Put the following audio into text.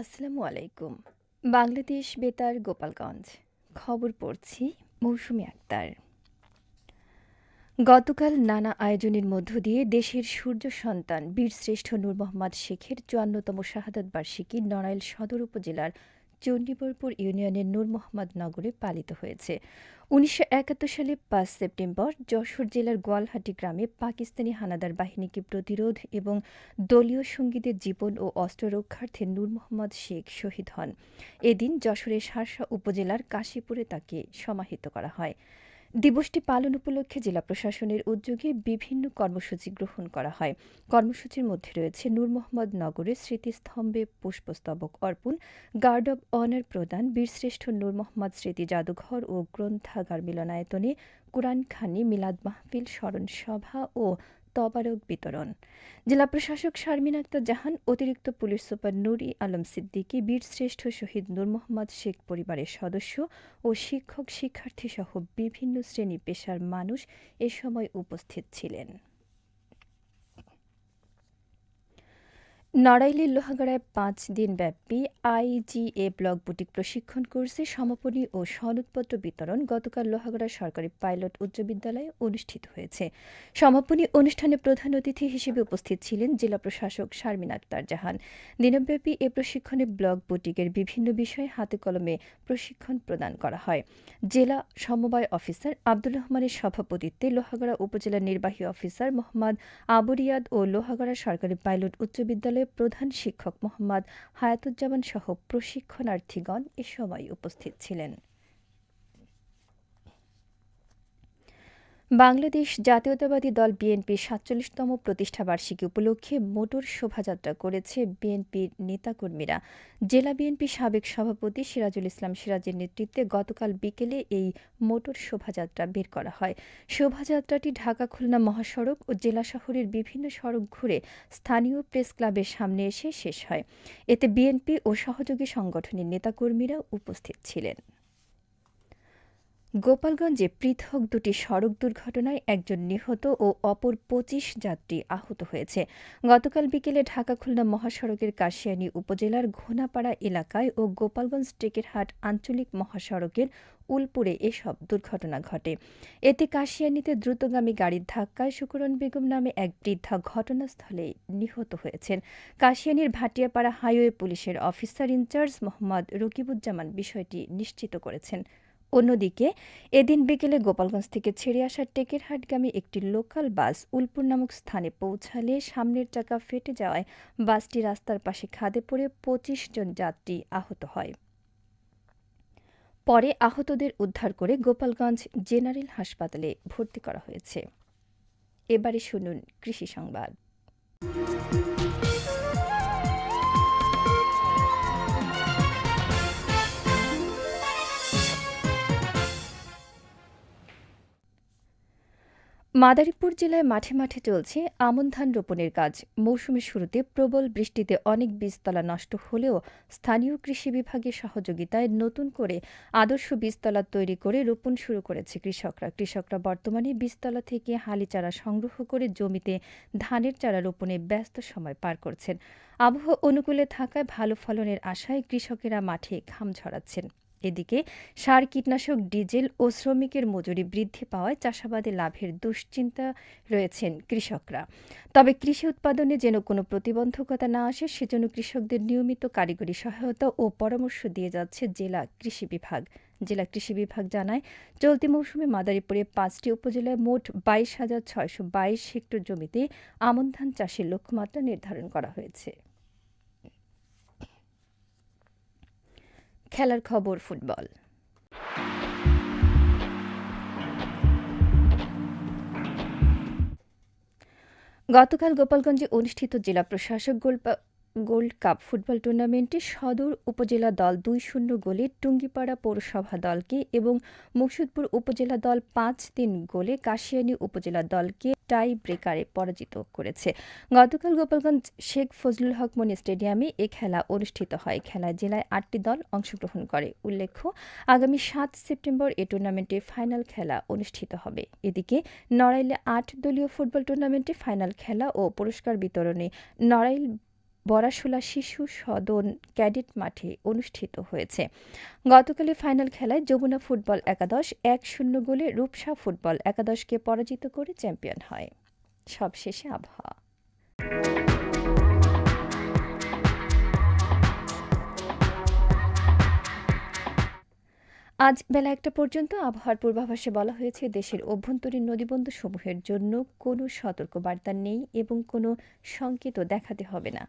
আসসালামু আলাইকুম। বাংলাদেশ বেতার, গোপালগঞ্জ। খবর পড়ছি মৌসুমি আক্তার। গতকাল নানা আয়োজনের মধ্য দিয়ে দেশের সূর্য সন্তান বীরশ্রেষ্ঠ নূর মোহাম্মদ শেখের চুয়ান্নতম শাহাদত বার্ষিকী নড়াইল সদর উপজেলার চণ্ডীবরপুর ইউনিয়নের নূর মোহাম্মদ নগরে পালিত হয়েছে। উনিশশো একাত্তর সালে পাঁচ সেপ্টেম্বর যশোর জেলার গোয়ালহাটি গ্রামে পাকিস্তানি হানাদার বাহিনীকে প্রতিরোধ এবং দলীয় সঙ্গীদের জীবন ও অস্ত্র রক্ষার্থে নূর মোহাম্মদ শেখ শহীদ হন। এদিন যশোরের শার্শা উপজেলার কাশীপুরে তাকে সমাহিত করা হয়। দিবসটি পালন উপলক্ষে জেলা প্রশাসনের উদ্যোগে বিভিন্ন কর্মসূচি গ্রহণ করা হয়। কর্মসূচির মধ্যে রয়েছে নূর মোহাম্মদ নগরে স্মৃতিস্তম্ভে পুষ্পস্তবক অর্পণ, গার্ড অব অনার প্রদান, বীরশ্রেষ্ঠ নূর মোহাম্মদ স্মৃতি জাদুঘর ও গ্রন্থাগার মিলনায়তনে কুরআন খানি মিলাদ মাহফিল, স্মরণ সভা ও তবারক বিতরণ। জেলা প্রশাসক শারমিন আক্তার জাহান, অতিরিক্ত পুলিশ সুপার নুরি আলম সিদ্দিকী বীরশ্রেষ্ঠ শহীদ নূর মোহাম্মদ শেখ পরিবারের সদস্য ও শিক্ষক শিক্ষার্থী সহ বিভিন্ন শ্রেণি পেশার মানুষ এ সময় উপস্থিত ছিলেন। নড়াইলের লোহাগড়ায় পাঁচ দিনব্যাপী আইজিএ ব্লক বুটিক প্রশিক্ষণ কোর্সে সমাপনী ও সনদপত্র বিতরণ গতকাল লোহাগড়া সরকারি পাইলট উচ্চ বিদ্যালয়ে অনুষ্ঠিত হয়েছে। সমাপনী অনুষ্ঠানে প্রধান অতিথি হিসেবে উপস্থিত ছিলেন জেলা প্রশাসক শারমিন আক্তার জাহান। দিনব্যাপী এ প্রশিক্ষণে ব্লক বুটিকের বিভিন্ন বিষয়ে হাতে কলমে প্রশিক্ষণ প্রদান করা হয়। জেলা সমবায় অফিসার আব্দুল রহমানের সভাপতিত্বে লোহাগড়া উপজেলা নির্বাহী অফিসার মোহাম্মদ আবুরিয়াদ ও লোহাগড়া সরকারি পাইলট উচ্চ বিদ্যালয়ে প্রধান শিক্ষক মোহাম্মদ হায়াতুজ্জামান সহ প্রশিক্ষণার্থীগণ এ সময় উপস্থিত ছিলেন। বাংলাদেশ জাতীয়তাবাদী দল বিএনপির সাতচল্লিশতম প্রতিষ্ঠাবার্ষিকী উপলক্ষে মোটর শোভাযাত্রা করেছে বিএনপির নেতাকর্মীরা। জেলা বিএনপির সাবেক সভাপতি সিরাজুল ইসলাম সিরাজের নেতৃত্বে গতকাল বিকেলে এই মোটর শোভাযাত্রা বের করা হয়। শোভাযাত্রাটি ঢাকা, খুলনা মহাসড়ক ও জেলা শহরের বিভিন্ন সড়ক ঘুরে স্থানীয় প্রেস ক্লাবের সামনে এসে শেষ হয়। এতে বিএনপি ও সহযোগী সংগঠনের নেতাকর্মীরা উপস্থিত ছিলেন। গোপালগঞ্জে পৃথক দুটি সড়ক দুর্ঘটনায় একজন নিহত ও অপর পঁচিশ যাত্রী আহত হয়েছে। গতকাল বিকেলে ঢাকা খুলনা মহাসড়কের কাশিয়ানী উপজেলার ঘোনাপাড়া এলাকায় ও গোপালগঞ্জ টেকেরহাট আঞ্চলিক মহাসড়কের উলপুরে এসব দুর্ঘটনা ঘটে। এতে কাশিয়ানীতে দ্রুতগামী গাড়ির ধাক্কায় শুকুরন বেগম নামে এক বৃদ্ধা ঘটনাস্থলে নিহত হয়েছেন। কাশিয়ানীর ভাটিয়াপাড়া হাইওয়ে পুলিশের officer in charge Mohammad Rakibuzzaman বিষয়টি নিশ্চিত করেছেন। অন্যদিকে, এদিন বিকেলে গোপালগঞ্জ থেকে ছেড়ে আসা টেকেরহাটগামী একটি লোকাল বাস উলপুর নামক স্থানে পৌঁছালে সামনের চাকা ফেটে যাওয়ায় বাসটি রাস্তার পাশে খাদে পড়ে পঁচিশ জন যাত্রী আহত হয়। পরে আহতদের উদ্ধার করে গোপালগঞ্জ জেনারেল হাসপাতালে ভর্তি করা হয়েছে। এবারে শুনুন কৃষি সংবাদ। মাদারীপুর জেলায় মাঠে মাঠে চলছে আমন ধান রোপণের কাজ। মৌসুমের শুরুতে প্রবল বৃষ্টিতে অনেক বীজতলা নষ্ট হলেও স্থানীয় কৃষি বিভাগের সহযোগিতায় নতুন করে আদর্শ বীজতলা তৈরি করে রোপণ শুরু করেছে কৃষকরা। কৃষকরা বর্তমানে বীজতলা থেকে হালি চারা সংগ্রহ করে জমিতে ধানের চারা রোপণে ব্যস্ত সময় পার করছেন। আবহাওয়া অনুকূলে থাকায় ভালো ফলনের আশায় কৃষকেরা মাঠে ঘাম ঝরাচ্ছেন। এদিকে সার, কীটনাশক, ডিজেল ও শ্রমিকের মজুরি বৃদ্ধি পাওয়ায় চাষাবাদে লাভের দুশ্চিন্তা রয়েছেন কৃষকরা। তবে কৃষি উৎপাদনে যেন কোনো প্রতিবন্ধকতা না আসে, সেজন্য কৃষকদের নিয়মিত কারিগরি সহায়তা ও পরামর্শ দিয়ে যাচ্ছে জেলা কৃষি বিভাগ। জেলা কৃষি বিভাগ জানায়, চলতি মৌসুমে মাদারীপুরে পাঁচটি উপজেলায় মোট বাইশ হাজার ছয়শো বাইশ হেক্টর জমিতে আমন ধান চাষের লক্ষ্যমাত্রা নির্ধারণ করা হয়েছে। খেলার খবর ফুটবল। গতকাল গোপালগঞ্জে অনুষ্ঠিত জেলা প্রশাসক গোল্ড কাপ ফুটবল টুর্নামেন্টে সদর উপজেলা দল দুই শূন্য গোলে টুঙ্গিপাড়া পৌরসভা দলকে এবং মুকসুদপুর উপজেলা দল পাঁচ তিন গোলে কাশিয়ানী উপজেলা দলকে টাই ব্রেকারে পরাজিত করেছে। গতকাল গোপালগঞ্জ শেখ ফজলুল হক মনি স্টেডিয়ামে এ খেলা অনুষ্ঠিত হয়। খেলায় জেলায় আটটি দল অংশগ্রহণ করে। উল্লেখ্য, আগামী সাত সেপ্টেম্বর এ টুর্নামেন্টে ফাইনাল খেলা অনুষ্ঠিত হবে। এদিকে নড়াইলে আট দলীয় ফুটবল টুর্নামেন্টে ফাইনাল খেলা ও পুরস্কার বিতরণে নড়াইল বরাশোলা শিশু সদন ক্যাডেট মাঠে অনুষ্ঠিত হয়েছে। গতকালের ফাইনাল খেলায় যমুনা ফুটবল একাদশ এক শূন্য গোলে রূপসা ফুটবল একাদশকে পরাজিত করে চ্যাম্পিয়ন হয়। সবশেষে আবহাওয়া। আজ বেলা একটা পর্যন্ত আবহাওয়ার পূর্বাভাসে বলা হয়েছে, দেশের অভ্যন্তরীণ নদীবন্দরসমূহের জন্য কোনো সতর্কবার্তা নেই এবং কোনো সংকেতও দেখাতে হবে না।